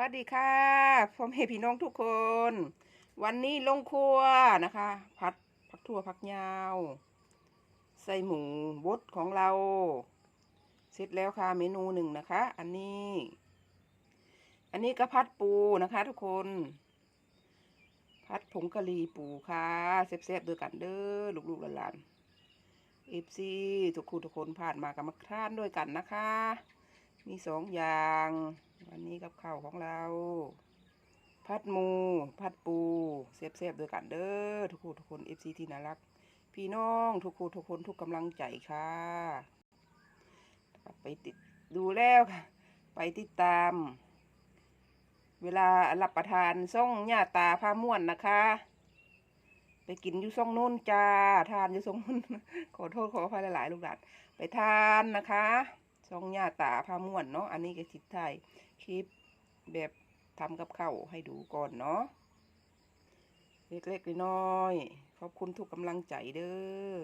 วัสดีค่ะพ่อแม่พี่น้องทุกคน วันนี้ลงครัวนะคะ ผัดผักถั่วผักยาว ใส่หมูบดของเรา เสร็จแล้วค่ะเมนูหนึ่งนะคะ อันนี้ อันนี้ก็พัดปูนะคะ ทุกคน พัดผงกะหรี่ปูค่ะแซ่บๆด้วยกันเด้อลูกๆหลานๆเอฟซีทุกคนทุกคนผ่านมากับมาคร้านด้วยกันนะคะ มีสองอย่าง วันนี้กับข้าวของเรา พัดมู พัดปูเซฟๆด้วยกันเด้อทุกคนทุกคนเอฟซีที่น่ารัก พี่น้องทุกคนทุกคนทุกกำลังใจค่ะไปติดดูแล้วค่ะ ไปติดตาม เวลารับประทานซ่องหญ้าตาพาม่วนนะคะ ไปกินอยู่ซ่องนู้นจ้า ทานอยู่ซ่องนู้นขอโทษขออภัยหลายๆลูกหลานไปทานนะคะ ช่องหญ้าตาพาม่วนเนาะอันนี้ก็ทิศไทยคลิปแบบทำกับข้าวให้ดูก่อนเนาะเล็กๆน้อยๆขอบคุณทุกกำลังใจเด้อ